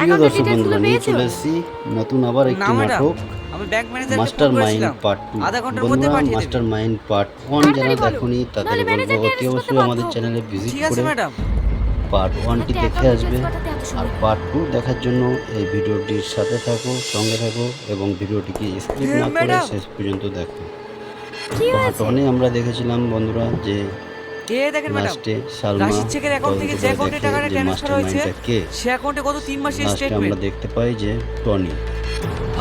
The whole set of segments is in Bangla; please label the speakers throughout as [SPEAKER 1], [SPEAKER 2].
[SPEAKER 1] প্রিয় দর্শক বন্ধুরা নিয়ে চলে এসেছি। নতুন আবার একটি নাটক মাস্টার মাইন্ড পার্ট টু বন্ধুরা মাস্টার মাইন্ড পার্ট ওয়ান যারা দেখুনি তাদের বলব অতি অবশ্যই আমাদের চ্যানেলে ভিজিট করে পার্ট ওয়ানটি দেখে আসবে। আর পার্ট টু দেখার জন্য এই ভিডিওটির সাথে থাকো সঙ্গে থাকো এবং ভিডিওটিকে স্কিপ
[SPEAKER 2] হ্যাঁ,
[SPEAKER 1] না করে শেষ পর্যন্ত দেখো। পার্ট ওয়ানে আমরা দেখেছিলাম বন্ধুরা যে
[SPEAKER 2] কে দেখেন ম্যাডাম
[SPEAKER 1] লাস্টে সালমা
[SPEAKER 2] রাশিদ শেখের অ্যাকাউন্ট থেকে যে অ্যাকাউন্টে টাকাটা ট্রান্সফার হয়েছে
[SPEAKER 1] কে
[SPEAKER 2] সে অ্যাকাউন্টে গত তিন মাসের
[SPEAKER 1] লাস্টে আমরা দেখতে পাই যে টনি।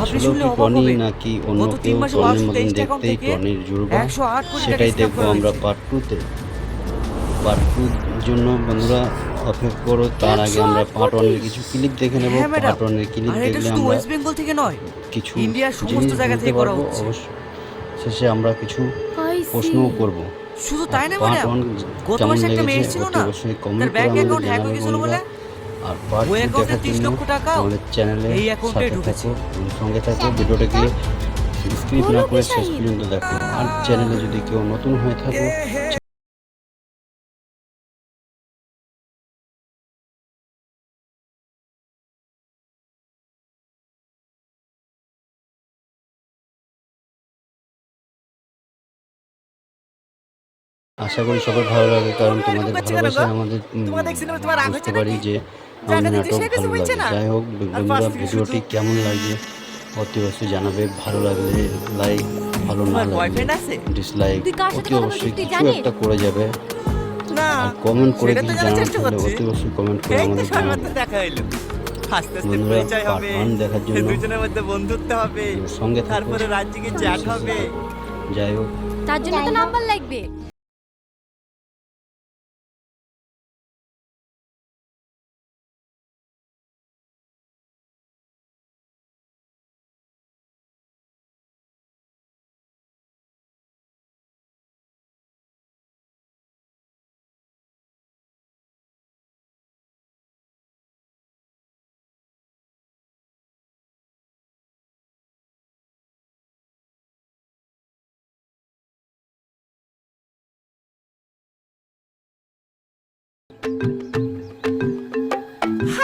[SPEAKER 2] আপনি শুনলে অবাক
[SPEAKER 1] টনি
[SPEAKER 2] হবেন।
[SPEAKER 1] নাকি অন্য
[SPEAKER 2] গত তিন
[SPEAKER 1] কেউ
[SPEAKER 2] মাসে
[SPEAKER 1] টনির মতন দেখতেই
[SPEAKER 2] থেকে
[SPEAKER 1] টনির জুড়বা সেটাই দেখব আমরা। পার্ট টুতে পার্ট টুর জন্য বন্ধুরা অপেক্ষা করো তার আগে আমরা পার্ট ওয়ানের কিছু ক্লিপ দেখে নেব। পার্ট ওয়ানের ক্লিপ দেখলে আমরা
[SPEAKER 2] ওয়েস্ট বেঙ্গল থেকে নয়
[SPEAKER 1] কিছু
[SPEAKER 2] ইন্ডিয়ার সমস্ত জায়গা থেকে করা হচ্ছে।
[SPEAKER 1] শেষে আমরা কিছু প্রশ্নও করব।
[SPEAKER 2] শুধু তাই না
[SPEAKER 1] মানে
[SPEAKER 2] ম্যাডাম? গত মাসে একটা মেয়ে
[SPEAKER 1] এসেছিল
[SPEAKER 2] ছিল না? তার ব্যাংক অ্যাকাউন্ট হ্যাক হয়ে গেছিল বলে?
[SPEAKER 1] আর পার্ট
[SPEAKER 2] ওই
[SPEAKER 1] টু
[SPEAKER 2] অ্যাকাউন্টে
[SPEAKER 1] দেখার
[SPEAKER 2] 30 লক্ষ
[SPEAKER 1] টাকা চ্যানেলে
[SPEAKER 2] এই অ্যাকাউন্টে ঢুকেছে।
[SPEAKER 1] সঙ্গে থাকো ভিডিওটা গিয়ে স্ক্রিপ না করে শেষ পর্যন্ত দেখো। আর চ্যানেলে যদি কেউ নতুন হয়ে থাকো আশা করি সবার ভালো লাগে কারণ তোমাদের ভালোবাসা আমাদের বুঝতে পারি যে আমাদের নাটক ভালো লাগে। যাই হোক বন্ধুরা ভিডিওটি কেমন লাগছে অতি অবশ্যই জানাবে। ভালো লাগলে লাইক ভালো না লাগলে
[SPEAKER 3] বয়ফ্রেন্ড আছে?
[SPEAKER 1] ডিসলাইক অতি অবশ্যই কিছু একটা করে যাবে। আর কমেন্ট করে কিছু জানাতে
[SPEAKER 3] করছি।
[SPEAKER 1] অতি অবশ্যই কমেন্ট করে আমাদের জানাবে বন্ধুরা,
[SPEAKER 3] হবে।
[SPEAKER 1] দেখার জন্য
[SPEAKER 3] দুজনের মধ্যে বন্ধুত্ব হবে।
[SPEAKER 1] সঙ্গে
[SPEAKER 3] তারপরে রাজ্যকে জ্যাক হবে।
[SPEAKER 1] যাই হোক।
[SPEAKER 4] তার জন্য তো নাম্বার লাগবে।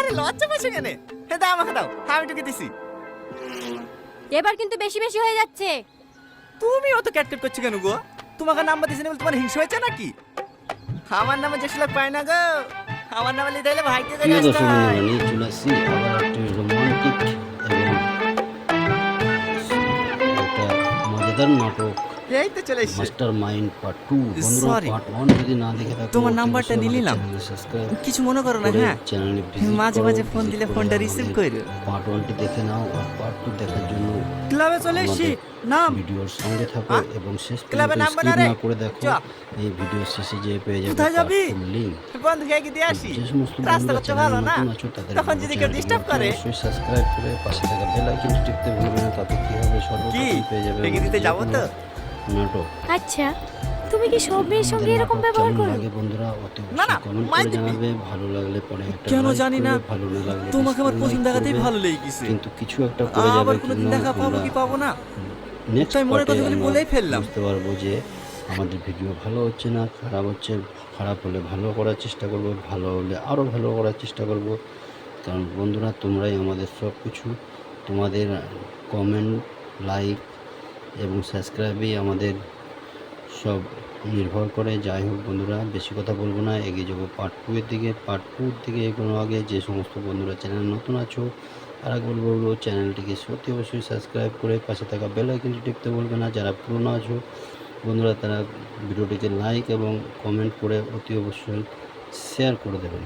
[SPEAKER 3] আরে লজ্জা পাচ্ছে কেন? হে দাও আমাকে দাও আমি টুকে দিছি।
[SPEAKER 4] এবার কিন্তু বেশি বেশি হয়ে যাচ্ছে।
[SPEAKER 3] তুমি অত ক্যাটকেট করছ কেন গো? তোমাকে নাম্বার দিছি না বলে তোমার হিংসা হয়েছে নাকি? আমার নামে যে লোক পায় না গো আমার নামে লিখে দিলে ভাইকে আসতে হয়।
[SPEAKER 1] চলে আসছি আবার একটি রোমান্টিক এবং একটা মজাদার নাটক।
[SPEAKER 3] এই তো চলে এসছে
[SPEAKER 1] মাস্টার মাইন্ড পার্ট টু বন্ধুরা
[SPEAKER 3] Sorry.
[SPEAKER 1] পার্ট ওয়ান যদি না দেখে থাকো
[SPEAKER 3] তোমার নাম্বারটা নিয়ে নিলাম। কিছু মনে করো না হ্যাঁ মাঝে মাঝে ফোন দিলে ফোনটা রিসিভ করো
[SPEAKER 1] পার্ট ওয়ানটি দেখে নাও আর পার্ট টু দেখার জন্য
[SPEAKER 3] ক্লাবে চলে এসছি নাম
[SPEAKER 1] ভিডিওর সঙ্গে থাকো
[SPEAKER 3] হ্যাঁ?
[SPEAKER 1] এবং শেষ
[SPEAKER 3] ক্লাবে
[SPEAKER 1] পর্যন্ত
[SPEAKER 3] নাম
[SPEAKER 1] স্কিপ
[SPEAKER 3] বানা রে।
[SPEAKER 1] না করে দেখো এই ভিডিও শেষে যে পেয়ে যাবে
[SPEAKER 3] কোথায় যাবি?
[SPEAKER 1] লিংক
[SPEAKER 3] বন্ধু খেয়ে দিয়ে আসি রাস্তা করতে ভালো না তখন যদি কেউ ডিস্টার্ব করে
[SPEAKER 1] সাবস্ক্রাইব করে পাশে থাকা বেল আইকন টিপতে ভুলবে না তাতে কি হবে সর্বপ্রথম পেয়ে যাবে
[SPEAKER 3] দিতে যাব তো?
[SPEAKER 1] নাটক।
[SPEAKER 4] আচ্ছা তুমি কি সব মেয়ের সঙ্গে
[SPEAKER 1] আমাদের
[SPEAKER 4] এরকম ব্যবহার করো?
[SPEAKER 1] লাগে বন্ধুরা? অতি
[SPEAKER 3] না, না,
[SPEAKER 1] কমেন্ট
[SPEAKER 3] মাই
[SPEAKER 1] করে
[SPEAKER 3] দিবি।
[SPEAKER 1] জানাবে ভালো লাগলে পরে একটা
[SPEAKER 3] কেন
[SPEAKER 1] like
[SPEAKER 3] জানি না,
[SPEAKER 1] করবে, ভালো না লাগলে
[SPEAKER 3] তোমাকে আমার
[SPEAKER 1] dislike
[SPEAKER 3] পছন্দ দেখাতেই
[SPEAKER 1] করবে।
[SPEAKER 3] ভালো লেগে গেছে
[SPEAKER 1] কিন্তু কিছু একটা করে যাবে
[SPEAKER 3] আবার কোনোদিন দেখা পাবো কি পাবো না?
[SPEAKER 1] নেক্সট
[SPEAKER 3] তাই মনের কথাগুলি বলেই ফেললাম।
[SPEAKER 1] বুঝতে পারব যে আমাদের ভিডিও ভালো হচ্ছে না খারাপ হচ্ছে খারাপ হলে ভালো করার চেষ্টা করব ভালো হলে আরও ভালো করার চেষ্টা করব। কারণ বন্ধুরা তোমরাই আমাদের সব কিছু তোমাদের কমেন্ট লাইক এবং সাবস্ক্রাইবেই আমাদের সব নির্ভর করে। যাই হোক বন্ধুরা, বেশি কথা বলব না, এগিয়ে যাব পার্ট টু এর দিকে। পার্ট টুর দিকে এগোনো আগে যে সমস্ত বন্ধুরা চ্যানেল নতুন আছো একবার বলব চ্যানেলটিকে সত্যি অবশ্যই সাবস্ক্রাইব করে পাশে থাকা বেল আইকনটি টিপতে বলবে না। যারা পুরনো আছো, বন্ধুরা তারা ভিডিওটিকে লাইক এবং কমেন্ট করে অতি অবশ্যই শেয়ার করে দেবেন।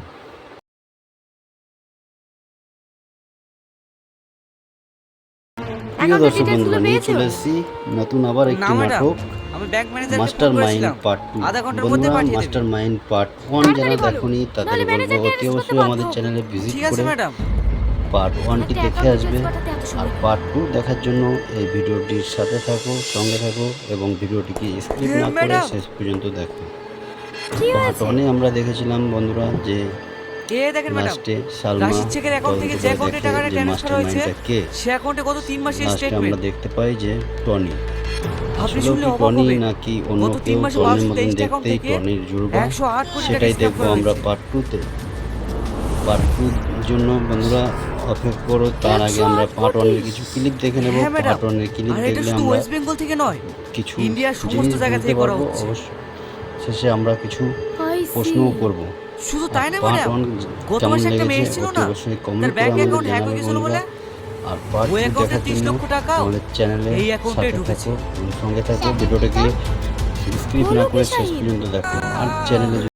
[SPEAKER 1] প্রিয় দর্শক বন্ধুরা নিয়ে চলে এসেছি নতুন আবার একটি নাটক মাস্টার মাইন্ড পার্ট টু।
[SPEAKER 2] আধা ঘণ্টার মধ্যে
[SPEAKER 1] বন্ধুরা মাস্টার মাইন্ড পার্ট ওয়ান যারা
[SPEAKER 4] বলো,
[SPEAKER 1] তাদের বলব অতি অবশ্যই আমাদের চ্যানেলে ভিজিট করে পার্ট ওয়ানটি দেখে আসবে। আর পার্ট টু দেখার জন্য এই ভিডিওটির সাথে থাকো সঙ্গে থাকো এবং ভিডিওটিকে স্কিপ
[SPEAKER 2] হ্যাঁ,
[SPEAKER 1] না করে শেষ পর্যন্ত দেখো। পার্ট ওয়ানে আমরা দেখেছিলাম বন্ধুরা যে
[SPEAKER 2] কে দেখেন ম্যাডাম
[SPEAKER 1] লাস্টে সালমা
[SPEAKER 2] রাশিদ শেখের অ্যাকাউন্ট থেকে
[SPEAKER 1] তদন্ত
[SPEAKER 2] যে অ্যাকাউন্টে টাকাটা ট্রান্সফার হয়েছে
[SPEAKER 1] কে
[SPEAKER 2] সে অ্যাকাউন্টে গত তিন মাসের
[SPEAKER 1] লাস্টে আমরা দেখতে পাই যে টনি।
[SPEAKER 2] আপনি শুনলে
[SPEAKER 1] টনি নাকি অন্য
[SPEAKER 2] তিন
[SPEAKER 1] কেউ? টনির মতন দেখতেই টনির জুড়বা সেটাই দেখব আমরা পার্ট টুতে পার্ট টুর জন্য বন্ধুরা অপেক্ষা করো তার আগে আমরা পার্ট ওয়ানের কিছু ক্লিপ দেখে নেব।
[SPEAKER 2] হ্যাঁ,
[SPEAKER 1] পার্ট ওয়ানের ক্লিপ
[SPEAKER 2] আর
[SPEAKER 1] দেখলে আমরা
[SPEAKER 2] ওয়েস্ট বেঙ্গল থেকে নয়
[SPEAKER 1] কিছু
[SPEAKER 2] ইন্ডিয়ার সমস্ত জায়গা থেকে করা হচ্ছে।
[SPEAKER 1] শেষে আমরা কিছু প্রশ্নও করব।
[SPEAKER 2] শুধু তাই না ম্যাডাম গত মাসে একটা মেয়ে না? তার ব্যাংক অ্যাকাউন্ট হ্যাক হয়ে গেছিল বলে।
[SPEAKER 1] আর পার্ট
[SPEAKER 2] ওই অ্যাকাউন্টে
[SPEAKER 1] দেখার
[SPEAKER 2] 30 লক্ষ টাকা
[SPEAKER 1] আমাদের চ্যানেলে
[SPEAKER 2] এই অ্যাকাউন্টে ঢুকেছে।
[SPEAKER 1] সঙ্গে থাকো ভিডিওটাকে স্ক্রিপ না করে শেষ পর্যন্ত দেখো আর চ্যানেলে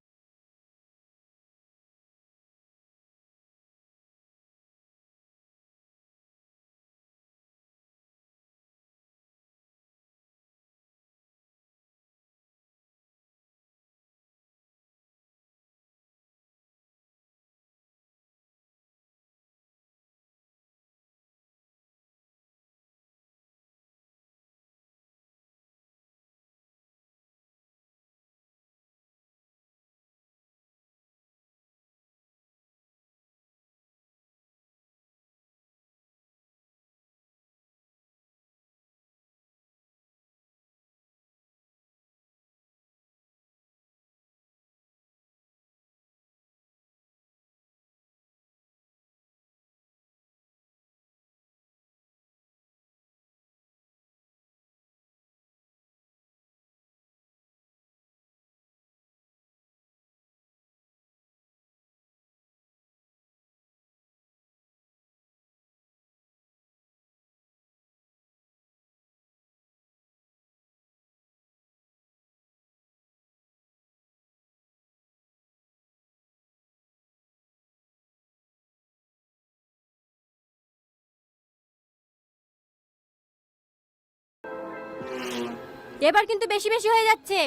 [SPEAKER 4] এবার কিন্তু বেশি বেশি হয়ে যাচ্ছে।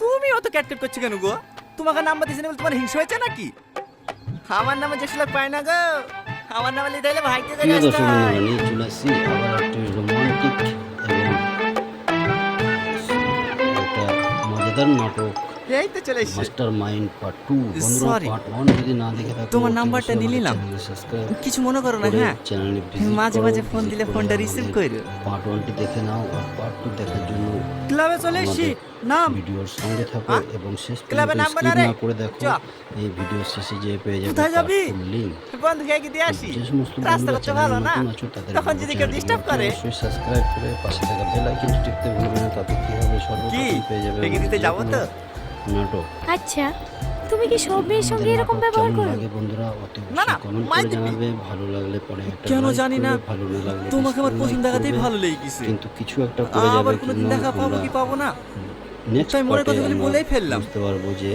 [SPEAKER 3] তুমি অত ক্যাটকেট করছ কেন গো? তোমাকে নাম্বার দিয়েছে বলে তোমার হিংসা হয়েছে নাকি? আমার নামে যে লোক পায় না গো। আমার নামে লিখে দিলে ভাইকে দিয়ে
[SPEAKER 1] বন্ধুরা নিয়ে চলে আসছি আবার একটি রোমান্টিক এবং একটা মজাদার নাটক।
[SPEAKER 3] এই তো চলে এসছে।
[SPEAKER 1] মাস্টার মাইন্ড পার্ট টু বন্ধুরা পার্ট ওয়ান যদি না দেখে থাকো
[SPEAKER 2] তোমার নাম্বারটা নিয়ে নিলাম। কিছু মনে করো না হ্যাঁ। মাঝে মাঝে ফোন দিলে ফোনটা রিসিভ করো
[SPEAKER 1] পার্ট ওয়ানটি দেখে নাও আর পার্ট টু দেখার জন্য
[SPEAKER 2] ক্লাবে চলে
[SPEAKER 1] এসেছি।
[SPEAKER 2] নাম।
[SPEAKER 1] ভিডিওর সঙ্গে থাকো এবং শেষ
[SPEAKER 3] ক্লাবে নাম
[SPEAKER 1] স্কিপ
[SPEAKER 3] রে।
[SPEAKER 1] না করে দেখো। এই ভিডিও শেষে যে পেয়ে যাবে
[SPEAKER 2] কোথায় যাবি?
[SPEAKER 3] বন্ধু খেয়ে দিয়ে আসি। রাস্তা করতে ভালো না। তখন যদি কেউ disturb করে?
[SPEAKER 1] সাবস্ক্রাইব করে পাশে থাকা বেল আইকন টিপতে ভুলবে না তাতে কি হবে? সর্বপ্রথম পেয়ে যাবে
[SPEAKER 3] দিতে যাব তো?
[SPEAKER 1] নাটক
[SPEAKER 4] আচ্ছা তুমি কি সব মেয়ের সঙ্গে এরকম ব্যবহার করো
[SPEAKER 1] লাগে বন্ধুরা অতি
[SPEAKER 3] না, না,
[SPEAKER 1] কমেন্ট করে
[SPEAKER 3] দিবি।
[SPEAKER 1] জানাবে ভালো লাগলে পরে একটা
[SPEAKER 2] কেন
[SPEAKER 1] like
[SPEAKER 2] জানি না,
[SPEAKER 1] করবে, ভালো না লাগলে
[SPEAKER 2] তোমাকে আমার
[SPEAKER 1] dislike
[SPEAKER 2] প্রথম দেখাতেই
[SPEAKER 1] করবে।
[SPEAKER 2] ভালো লেগে গেছে
[SPEAKER 1] কিন্তু কিছু একটা করে যাবে
[SPEAKER 2] আবার কোনোদিন দেখা পাবো কি পাবো না
[SPEAKER 1] নেক্সট
[SPEAKER 2] তাই মনের কথাগুলি বলেই ফেললাম।
[SPEAKER 1] বুঝতে পারব যে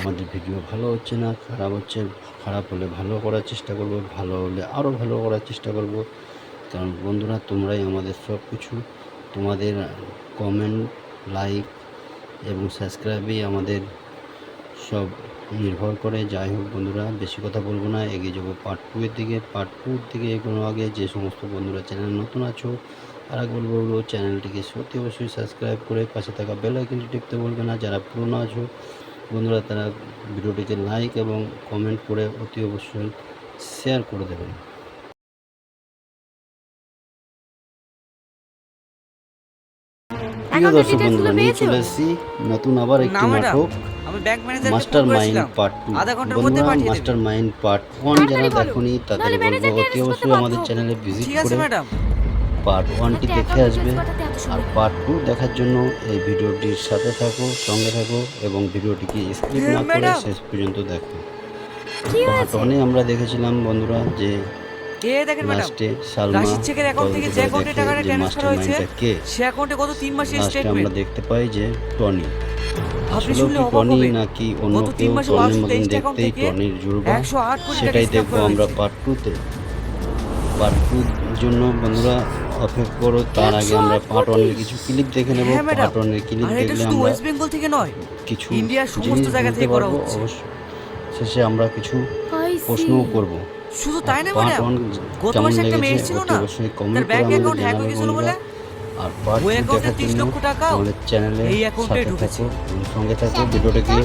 [SPEAKER 1] আমাদের ভিডিও ভালো হচ্ছে না খারাপ হচ্ছে খারাপ হলে ভালো করার চেষ্টা করব ভালো হলে আরও ভালো করার চেষ্টা করব কারণ বন্ধুরা তোমরাই আমাদের সব কিছু তোমাদের কমেন্ট লাইক এবং সাবস্ক্রাইবেই আমাদের সব নির্ভর করে। যাই হোক বন্ধুরা, বেশি কথা বলব না, এগিয়ে যাব পার্ট টু এর দিকে। পার্ট টুর দিকে এগোনো আগে যে সমস্ত বন্ধুরা চ্যানেল নতুন আছো, তারা বলব বলব চ্যানেলটিকে সত্যি অবশ্যই সাবস্ক্রাইব করে পাশে থাকা বেল আইকনটি টিপতে বলবে না। যারা পুরনো আছো, বন্ধুরা তারা ভিডিওটিকে লাইক এবং কমেন্ট করে অতি অবশ্যই শেয়ার করে দেবেন। প্রিয় দর্শক বন্ধুরা নিয়ে চলে এসেছি নতুন আবার একটি নাটক মাস্টার মাইন্ড পার্ট টু বন্ধুরা মাস্টার মাইন্ড পার্ট ওয়ান যারা
[SPEAKER 4] বলো।
[SPEAKER 1] তাদের বলব অতি অবশ্যই আমাদের চ্যানেলে ভিজিট করে পার্ট ওয়ানটি দেখে আসবে। আর পার্ট টু দেখার জন্য এই ভিডিওটির সাথে থাকো সঙ্গে থাকো এবং ভিডিওটিকে স্ক্রিপ
[SPEAKER 2] হ্যাঁ,
[SPEAKER 1] না করে শেষ পর্যন্ত দেখো। পার্ট ওয়ানে আমরা দেখেছিলাম বন্ধুরা যে
[SPEAKER 2] এ দেখেন ম্যাডাম রাশিদ শেখের অ্যাকাউন্ট থেকে যে অ্যাকাউন্টে টাকাটা ট্রান্সফার হয়েছে
[SPEAKER 1] কে?
[SPEAKER 2] সে অ্যাকাউন্টে কত তিন মাসের
[SPEAKER 1] লাস্টে আমরা দেখতে পাই যে টনি।
[SPEAKER 2] আপনি শুনলে অবাক হবেন।
[SPEAKER 1] নাকি অন্য
[SPEAKER 2] গত তিন
[SPEAKER 1] কেউ
[SPEAKER 2] মাসে
[SPEAKER 1] টনির
[SPEAKER 2] ওয়াশিং
[SPEAKER 1] মতন
[SPEAKER 2] তেইশটা অ্যাকাউন্ট থেকে
[SPEAKER 1] টনির জুড়বা
[SPEAKER 2] একশো আট কোটি টাকা
[SPEAKER 1] সেটাই দেখব আমরা। পার্ট টুতে পার্ট টুর জন্য বন্ধুরা অপেক্ষা করো তার আগে আমরা পার্ট ওয়ানের কিছু ক্লিপ দেখে নেব।
[SPEAKER 2] হ্যাঁ।
[SPEAKER 1] পার্ট ওয়ানের ক্লিপ দেখলে আমরা
[SPEAKER 2] ওয়েস্ট বেঙ্গল থেকে নয়
[SPEAKER 1] কিছু
[SPEAKER 2] ইন্ডিয়ার সমস্ত জায়গা থেকে করা
[SPEAKER 1] পারব
[SPEAKER 2] হচ্ছে।
[SPEAKER 1] শেষে আমরা কিছু প্রশ্নও করব।
[SPEAKER 2] শুধু তাই না ম্যাডাম গত মাসে একটা মেয়ে ছিল না
[SPEAKER 1] অবশ্যই
[SPEAKER 2] তার ব্যাংক অ্যাকাউন্ট হ্যাক হয়ে গেছিল বলে
[SPEAKER 1] আর পার্ট
[SPEAKER 2] ওই অ্যাকাউন্টে
[SPEAKER 1] দেখার
[SPEAKER 2] 30 লক্ষ
[SPEAKER 1] আমাদের চ্যানেলে
[SPEAKER 2] এই অ্যাকাউন্টে ঢুকেছে।
[SPEAKER 1] সঙ্গে থাকো ভিডিওটাকে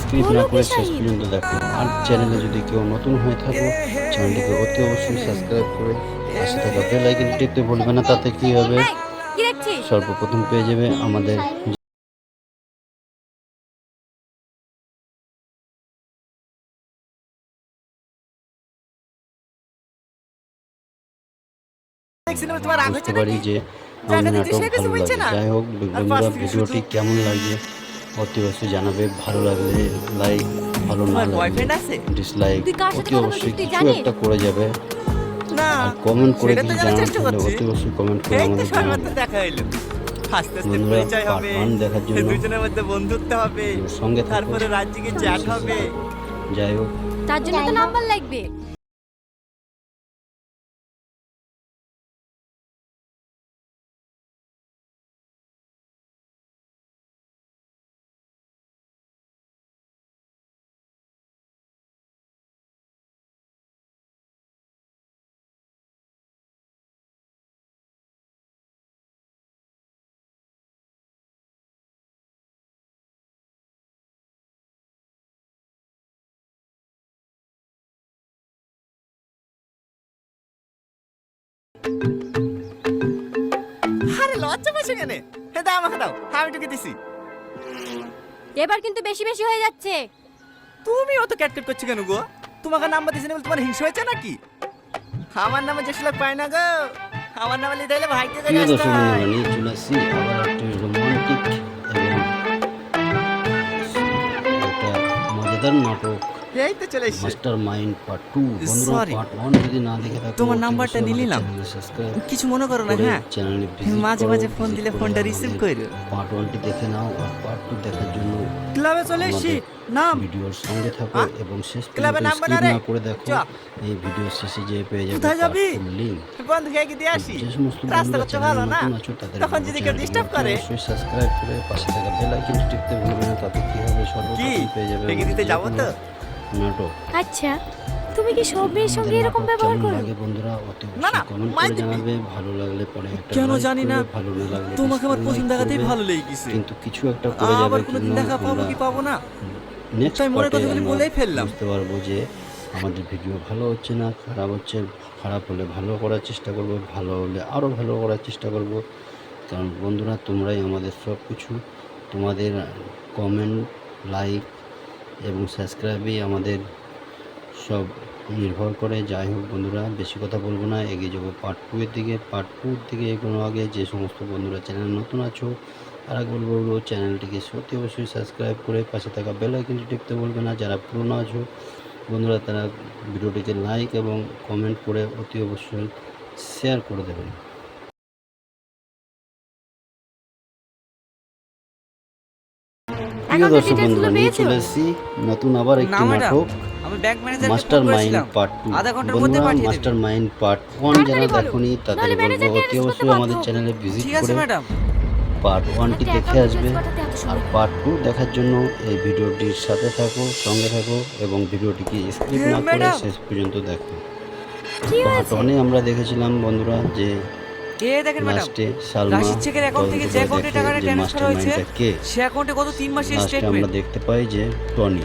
[SPEAKER 1] স্ক্রিপ না করে শেষ পর্যন্ত দেখো আর চ্যানেলে যদি কেউ নতুন হয়ে থাকো চ্যানেলটিকে অতি অবশ্যই সাবস্ক্রাইব করে পাশে থাকা বেল আইকন টিপতে ভুলবে না তাতে কি হবে? সর্বপ্রথম পেয়ে যাবে আমাদের
[SPEAKER 3] তোমার রাগ হচ্ছে নাকি?
[SPEAKER 1] যে
[SPEAKER 3] দেখছি
[SPEAKER 1] নাটক
[SPEAKER 3] সে কিছু বলছে না।
[SPEAKER 1] যাই হোক বন্ধুরা ভিডিওটি কেমন লাগছে অতি অবশ্যই জানাবে ভালো লাগলে লাইক ভালো না লাগলে ডিসলাইক অতি অবশ্যই কিছু একটা করে যাবে।
[SPEAKER 3] না
[SPEAKER 1] আর কমেন্ট করে। অতি অবশ্যই কমেন্ট করে আমাদের জানাবে
[SPEAKER 3] আস্তে আস্তে পরিচয় হবে।
[SPEAKER 1] দেখার জন্য
[SPEAKER 3] দুজনের মধ্যে বন্ধুত্ব হবে।
[SPEAKER 1] সঙ্গে।
[SPEAKER 3] তারপরে রাজ্যকে চ্যাট হবে।
[SPEAKER 1] যাই হোক।
[SPEAKER 4] তার জন্য তো নাম্বার লাগবে।
[SPEAKER 3] আরে লজ্জা পাচ্ছে কেন? হে দাও আমাকে দাও আমি টুকে দিছি।
[SPEAKER 4] এবার কিন্তু বেশি বেশি হয়ে যাচ্ছে।
[SPEAKER 3] তুমি অত ক্যাটকেট করছ কেন গো? তোমাকে নাম্বার দিছি না বলে তোমার হিংসা হয়েছে নাকি? আমার নামে যে লোক পায় না গো আমার নামে লিখে দিলে ভাইকে
[SPEAKER 1] প্রিয়
[SPEAKER 3] আসতে হয়।
[SPEAKER 1] বন্ধুরা নিয়ে চলে আসছি আবার একটি রোমান্টিক এবং একটা মজাদার নাটক।
[SPEAKER 3] এই তো চলে এসছে।
[SPEAKER 1] মাস্টার মাইন্ড পার্ট টু বন্ধুরা
[SPEAKER 2] Sorry.
[SPEAKER 1] পার্ট ওয়ান যদি না দেখে থাকো
[SPEAKER 2] তোমার নাম্বারটা নিয়ে নিলাম। কিছু মনে করো না হ্যাঁ।
[SPEAKER 1] চ্যানেলে
[SPEAKER 2] মাঝে মাঝে ফোন দিলে ফোনটা রিসিভ করো
[SPEAKER 1] পার্ট ওয়ানটি দেখে নাও আর পার্ট টু দেখার জন্য
[SPEAKER 2] ক্লাবে চলে এসেছি। নাম।
[SPEAKER 1] ভিডিওর সঙ্গে থাকো? এবং শেষ
[SPEAKER 3] ক্লাবে নাম্বার
[SPEAKER 1] skip না করে দেখো এই ভিডিও শেষে যে পেয়ে যাবে
[SPEAKER 2] কোথায় যাবি?
[SPEAKER 3] বন্ধু খেয়ে কি দিয়ে আসি? রাস্তা করতে ভালো না? তখন যদি কেউ ডিস্টার্ব করে
[SPEAKER 1] সাবস্ক্রাইব করে পাশে থাকা বেল আইকন টিপতে ভুলবে না তাতে কি হবে?
[SPEAKER 3] কি?
[SPEAKER 1] সর্বপ্রথম পেয়ে যাবে
[SPEAKER 3] দিতে যাব তো?
[SPEAKER 1] নাটক।
[SPEAKER 4] আচ্ছা তুমি কি সব মেয়ের সঙ্গে এরকম ব্যবহার করো?
[SPEAKER 1] লাগে বন্ধুরা? অতি
[SPEAKER 3] না, না,
[SPEAKER 1] কমেন্ট করে জানাবে ভালো লাগলে পরে একটা
[SPEAKER 2] কেন জানি না,
[SPEAKER 1] ভালো না লাগলে
[SPEAKER 2] তোমাকে আমার প্রথম দেখাতেই ভালো লেগে গেছে
[SPEAKER 1] কিন্তু কিছু একটা করে যাবে
[SPEAKER 2] আবার কোনোদিন দেখা পাবো কি পাবো না?
[SPEAKER 1] নেক্সট
[SPEAKER 2] তাই মনের কথাগুলি বলেই ফেললাম।
[SPEAKER 1] বুঝতে পারব যে আমাদের ভিডিও ভালো হচ্ছে না খারাপ হচ্ছে খারাপ হলে ভালো করার চেষ্টা করব ভালো হলে আরও ভালো করার চেষ্টা করব। কারণ বন্ধুরা তোমরাই আমাদের সব কিছু তোমাদের কমেন্ট লাইক এবং সাবস্ক্রাইবেই আমাদের সব নির্ভর করে। যাই হোক বন্ধুরা, বেশি কথা বলব না, এগিয়ে যাব পার্ট টু এর দিকে। পার্ট টুর দিকে এগোনো আগে যে সমস্ত বন্ধুরা চ্যানেল নতুন আছো আর একবার বলব চ্যানেলটিকে সত্যি অবশ্যই সাবস্ক্রাইব করে পাশে থাকা বেল আইকনটি টিপতে বলবে না। যারা পুরনো আছো, বন্ধুরা তারা ভিডিওটিকে লাইক এবং কমেন্ট করে অতি অবশ্যই শেয়ার করে দেবেন। প্রিয় দর্শক বন্ধুরা নিয়ে চলে এসেছি নতুন আবার একটি নাটক
[SPEAKER 2] আমি ব্যাংক ম্যানেজারকে
[SPEAKER 1] মাস্টার মাইন্ড পার্ট টু
[SPEAKER 2] আধা ঘণ্টার মধ্যে
[SPEAKER 1] বন্ধুরা মাস্টার মাইন্ড পার্ট ওয়ান যারা। দেখনি তাদের বলব অতি অবশ্যই আমাদের চ্যানেলে ভিজিট করে পার্ট ওয়ানটি দেখে আসবে। আর পার্ট টু দেখার জন্য এই ভিডিওটির সাথে থাকো সঙ্গে থাকো এবং ভিডিওটিকে স্ক্রিপ
[SPEAKER 2] হ্যাঁ,
[SPEAKER 1] না করে শেষ পর্যন্ত দেখো। পার্ট ওয়ানে আমরা দেখেছিলাম বন্ধুরা যে
[SPEAKER 2] এ দেখেন ম্যাডাম?
[SPEAKER 1] লাস্টে সালমা
[SPEAKER 2] রাশিদ শেখের অ্যাকাউন্ট থেকে যে অ্যাকাউন্টে টাকাটা ট্রান্সফার হয়েছে
[SPEAKER 1] কে?
[SPEAKER 2] সে অ্যাকাউন্টে কত তিন মাসের
[SPEAKER 1] লাস্টে আমরা
[SPEAKER 2] স্টেটমেন্ট
[SPEAKER 1] দেখতে পাই যে টনি।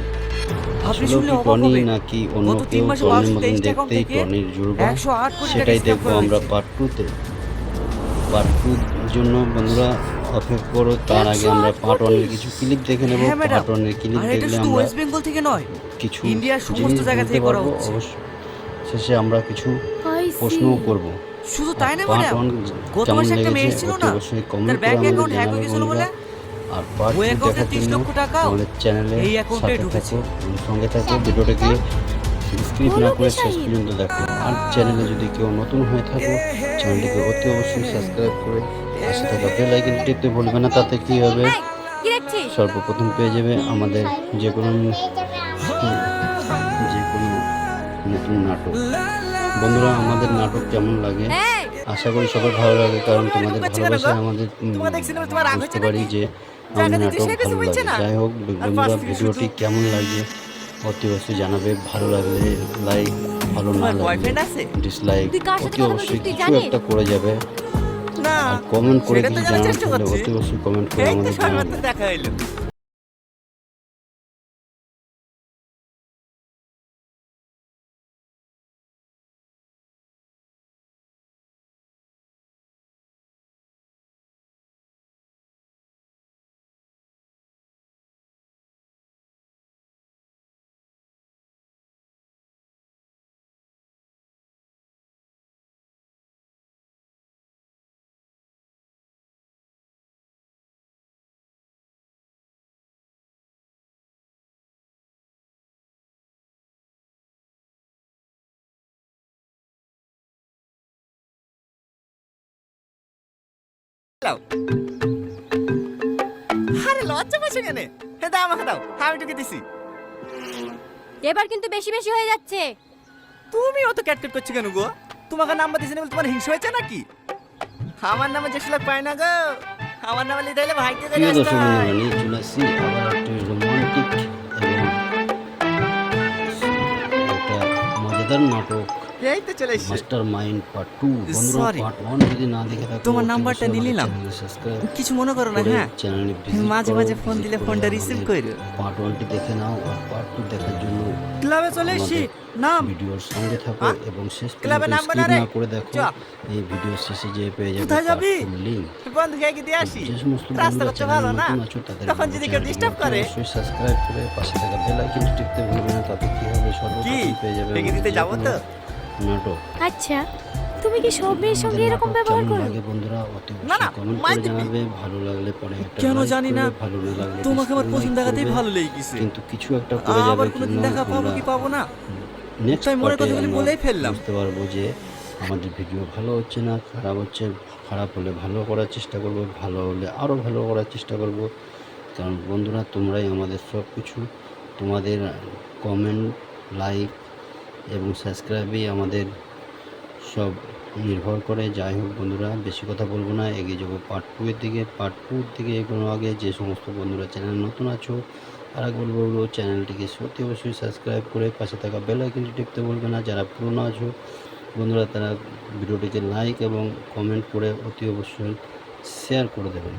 [SPEAKER 2] আপনি
[SPEAKER 1] আসলে
[SPEAKER 2] শুনলে
[SPEAKER 1] কি
[SPEAKER 2] অবাক
[SPEAKER 1] টনি
[SPEAKER 2] হবেন।
[SPEAKER 1] নাকি অন্য
[SPEAKER 2] গত তিন
[SPEAKER 1] কেউ
[SPEAKER 2] মাসে
[SPEAKER 1] টনির
[SPEAKER 2] ওয়ার্কস
[SPEAKER 1] মতন
[SPEAKER 2] তেইশটা অ্যাকাউন্ট
[SPEAKER 1] দেখতেই
[SPEAKER 2] থেকে
[SPEAKER 1] টনির জুড়বা
[SPEAKER 2] একশো আট কোটি টাকা
[SPEAKER 1] সেটাই দেখব
[SPEAKER 2] করা
[SPEAKER 1] আমরা
[SPEAKER 2] হয়েছে।
[SPEAKER 1] পার্ট টুতে পার্ট টুর জন্য বন্ধুরা অপেক্ষা করো তার আগে আমরা পার্ট ওয়ানের কিছু ক্লিপ দেখে নেব।
[SPEAKER 2] হ্যাঁ ম্যাডাম।
[SPEAKER 1] পার্ট ওয়ানের ক্লিপ
[SPEAKER 2] আর এটা
[SPEAKER 1] দেখলে
[SPEAKER 2] শুধু
[SPEAKER 1] আমরা
[SPEAKER 2] ওয়েস্ট বেঙ্গল থেকে নয়
[SPEAKER 1] কিছু
[SPEAKER 2] ইন্ডিয়ার সমস্ত
[SPEAKER 1] জিনিস
[SPEAKER 2] জায়গা
[SPEAKER 1] বুঝতে
[SPEAKER 2] থেকে করা
[SPEAKER 1] পারব
[SPEAKER 2] হচ্ছে।
[SPEAKER 1] অবশ্য শেষে আমরা কিছু
[SPEAKER 4] I
[SPEAKER 1] প্রশ্নও. করব।
[SPEAKER 2] শুধু তাই না ম্যাডাম? গত মাসে একটা মেয়ে
[SPEAKER 1] লেগেছে?
[SPEAKER 2] ছিল না? তার ব্যাংক অ্যাকাউন্ট হ্যাক হয়ে গেছিল বলে?
[SPEAKER 1] আর পার্ট
[SPEAKER 2] ওই অ্যাকাউন্টে 30 লক্ষ টাকাও
[SPEAKER 1] আমাদের চ্যানেলে
[SPEAKER 2] এই অ্যাকাউন্টে ঢুকেছে।
[SPEAKER 1] সঙ্গে থাকো ভিডিওটাকে স্ক্রিপ্ট না করে শেষ পর্যন্ত দেখো। আর চ্যানেলে যদি কেউ নতুন হয়ে থাকো চ্যানেলটিকে অতি অবশ্যই সাবস্ক্রাইব করে পাশে থাকা বেল আইকন টিপতে ভুলবে না তাতে কি হবে? সর্বপ্রথম পেয়ে যাবে আমাদের যে কোনো যে কোনো নতুন নাটক। বন্ধুরা আমাদের নাটক কেমন লাগে? আশা করি সবার ভালো লাগে কারণ তোমাদের? ভালোবাসায় আমাদের বুঝতে পারি যে আমাদের নাটক ভালো লাগে যাই হোক বন্ধুরা ভিডিওটি কেমন লাগছে অতি অবশ্যই জানাবে। ভালো লাগলে লাইক ভালো না লাগলে ডিসলাইক অতি অবশ্যই কিছু একটা করে যাবে। আর কমেন্ট করে থাকলে
[SPEAKER 3] করছি।
[SPEAKER 1] অতি অবশ্যই কমেন্ট করে আমাদের জানাবে।
[SPEAKER 3] লাও আরে লজ্জা পাচ্ছে কেন? হে দাও আমাকে দাও। আমি টুকে দিছি।
[SPEAKER 4] এবার কিন্তু বেশি বেশি হয়ে যাচ্ছে।
[SPEAKER 3] তুমি অত ক্যাটকেট করছ কেন গো? তোমাকে নাম্বার দিয়েছি না বলে তোমার হিংসা হয়েছে নাকি? আমার নামে যে লোক পায় না গো। আমার নামে লিখে হলে ভাইকে করে
[SPEAKER 1] প্রিয়
[SPEAKER 3] আসতে
[SPEAKER 1] দর্শক
[SPEAKER 3] হয়।
[SPEAKER 1] বন্ধুরা চলে আসছি আবার একটি রোমান্টিক এবং একটা মজাদার নাটক
[SPEAKER 3] এই তো চলে এসছে।
[SPEAKER 1] মাস্টার মাইন্ড পার্ট টু বন্ধুরা পার্ট ওয়ান যদি না দেখে থাকো
[SPEAKER 2] তোমার নাম্বারটা নিয়ে নিলাম। কিছু মনে করো না হ্যাঁ।
[SPEAKER 1] চ্যানেলে
[SPEAKER 2] মাঝে মাঝে ফোন দিলে ফোনটা রিসিভ করো
[SPEAKER 1] পার্ট ওয়ানটি দেখে নাও আর পার্ট টু দেখার জন্য
[SPEAKER 2] ক্লাবে চলে এসেছি। নাম।
[SPEAKER 1] ভিডিওর সঙ্গে থাকো? এবং শেষ
[SPEAKER 3] ক্লাবে নামবে
[SPEAKER 1] skip
[SPEAKER 3] না?
[SPEAKER 1] করে দেখো। এই ভিডিও শেষে যে পেয়ে যাবে
[SPEAKER 2] কোথায় যাবি?
[SPEAKER 1] লিংক
[SPEAKER 3] বন্ধু খেয়ে দিয়ে আসি। রাস্তা করতে ভালো না। তখন যদি কেউ ডিস্টার্ব করে।
[SPEAKER 1] সাবস্ক্রাইব করে পাশে থাকা বেল আইকনটি টিপতে ভুলবে না তাতে কি হবে?
[SPEAKER 3] কি?
[SPEAKER 1] সর্বপ্রথম পেয়ে যাবে
[SPEAKER 3] দিতে যাব তো?
[SPEAKER 1] নাটক।
[SPEAKER 4] আচ্ছা তুমি কি সব মেয়ের সঙ্গে এরকম ব্যবহার করো?
[SPEAKER 1] লাগে বন্ধুরা? অতি
[SPEAKER 3] না, না,
[SPEAKER 1] কমেন্ট করে। জানাবে ভালো লাগলে পরে একটা
[SPEAKER 2] কেন
[SPEAKER 1] like
[SPEAKER 2] জানি না,
[SPEAKER 1] করবে, ভালো না লাগলে
[SPEAKER 2] তোমাকে আমার
[SPEAKER 1] dislike
[SPEAKER 2] প্রথম দেখাতেই
[SPEAKER 1] করবে।
[SPEAKER 2] ভালো লেগে গেছে
[SPEAKER 1] কিন্তু কিছু একটা করে যাবে
[SPEAKER 2] আবার কোনোদিন দেখা পাবো কি পাবো না?
[SPEAKER 1] নেক্সট
[SPEAKER 2] তাই মনের কথাগুলি বলেই ফেললাম।
[SPEAKER 1] বুঝতে পারব যে আমাদের ভিডিও ভালো হচ্ছে না খারাপ হচ্ছে খারাপ হলে ভালো করার চেষ্টা করব ভালো হলে আরও ভালো করার চেষ্টা করব। কারণ বন্ধুরা তোমরাই আমাদের সব কিছু তোমাদের কমেন্ট লাইক এবং সাবস্ক্রাইবেই আমাদের সব নির্ভর করে। যাই হোক বন্ধুরা, বেশি কথা বলব না, এগিয়ে যাব পার্ট টু এর দিকে। পার্ট টুর দিকে এগোনো আগে যে সমস্ত বন্ধুরা চ্যানেল নতুন আছো আর একবার বলব চ্যানেলটিকে সত্যি অবশ্যই সাবস্ক্রাইব করে পাশে থাকা বেল আইকনটি টিপতে বলবে না। যারা পুরনো আছো, বন্ধুরা তারা ভিডিওটিকে লাইক এবং কমেন্ট করে অতি অবশ্যই শেয়ার করে দেবেন।